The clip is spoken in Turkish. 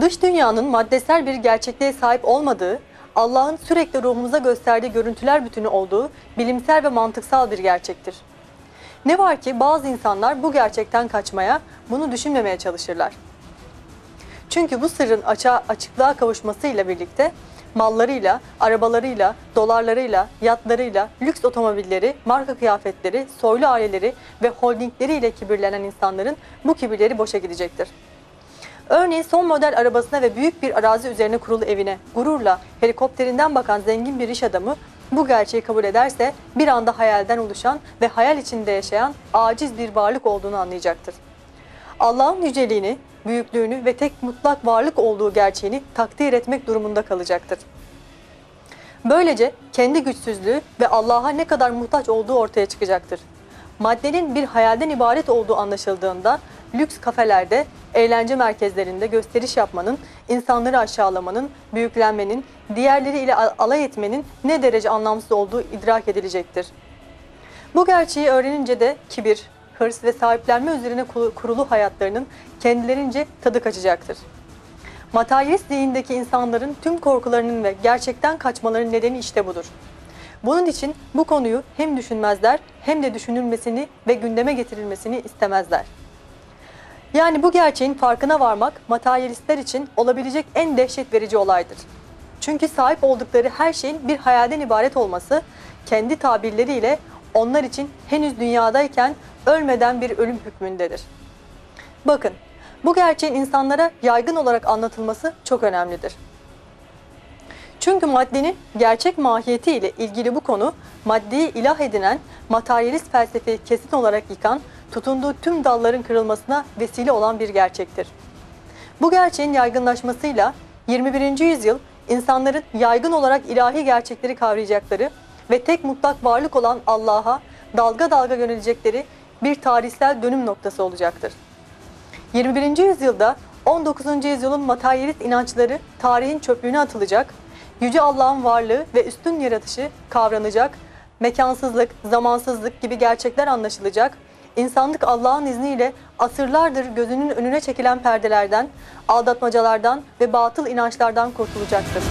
Dış dünyanın maddesel bir gerçekliğe sahip olmadığı, Allah'ın sürekli ruhumuza gösterdiği görüntüler bütünü olduğu bilimsel ve mantıksal bir gerçektir. Ne var ki bazı insanlar bu gerçekten kaçmaya, bunu düşünmemeye çalışırlar. Çünkü bu sırrın açığa, açıklığa kavuşmasıyla birlikte mallarıyla, arabalarıyla, dolarlarıyla, yatlarıyla, lüks otomobilleri, marka kıyafetleri, soylu aileleri ve holdingleriyle kibirlenen insanların bu kibirleri boşa gidecektir. Örneğin son model arabasına ve büyük bir arazi üzerine kurulu evine gururla helikopterinden bakan zengin bir iş adamı bu gerçeği kabul ederse bir anda hayalden oluşan ve hayal içinde yaşayan aciz bir varlık olduğunu anlayacaktır. Allah'ın yüceliğini, büyüklüğünü ve tek mutlak varlık olduğu gerçeğini takdir etmek durumunda kalacaktır. Böylece kendi güçsüzlüğü ve Allah'a ne kadar muhtaç olduğu ortaya çıkacaktır. Maddenin bir hayalden ibaret olduğu anlaşıldığında lüks kafelerde, eğlence merkezlerinde gösteriş yapmanın, insanları aşağılamanın, büyüklenmenin, diğerleriyle al- alay etmenin ne derece anlamsız olduğu idrak edilecektir. Bu gerçeği öğrenince de kibir, hırs ve sahiplenme üzerine ku- kurulu hayatlarının kendilerince tadı kaçacaktır. Materyalist zihindeki insanların tüm korkularının ve gerçekten kaçmalarının nedeni işte budur. Bunun için bu konuyu hem düşünmezler hem de düşünülmesini ve gündeme getirilmesini istemezler. Yani bu gerçeğin farkına varmak materyalistler için olabilecek en dehşet verici olaydır. Çünkü sahip oldukları her şeyin bir hayalden ibaret olması kendi tabirleriyle onlar için henüz dünyadayken ölmeden bir ölüm hükmündedir. Bakın, bu gerçeğin insanlara yaygın olarak anlatılması çok önemlidir. Çünkü maddenin gerçek mahiyeti ile ilgili bu konu maddeyi ilah edinen, materyalist felsefeyi kesin olarak yıkan, tutunduğu tüm dalların kırılmasına vesile olan bir gerçektir. Bu gerçeğin yaygınlaşmasıyla 21. yüzyıl insanların yaygın olarak ilahi gerçekleri kavrayacakları ve tek mutlak varlık olan Allah'a dalga dalga yönelecekleri bir tarihsel dönüm noktası olacaktır. 21. yüzyılda 19. yüzyılın materyalist inançları tarihin çöplüğüne atılacak, Yüce Allah'ın varlığı ve üstün yaratışı kavranacak, mekansızlık, zamansızlık gibi gerçekler anlaşılacak, insanlık Allah'ın izniyle asırlardır gözünün önüne çekilen perdelerden, aldatmacalardan ve batıl inançlardan kurtulacaktır.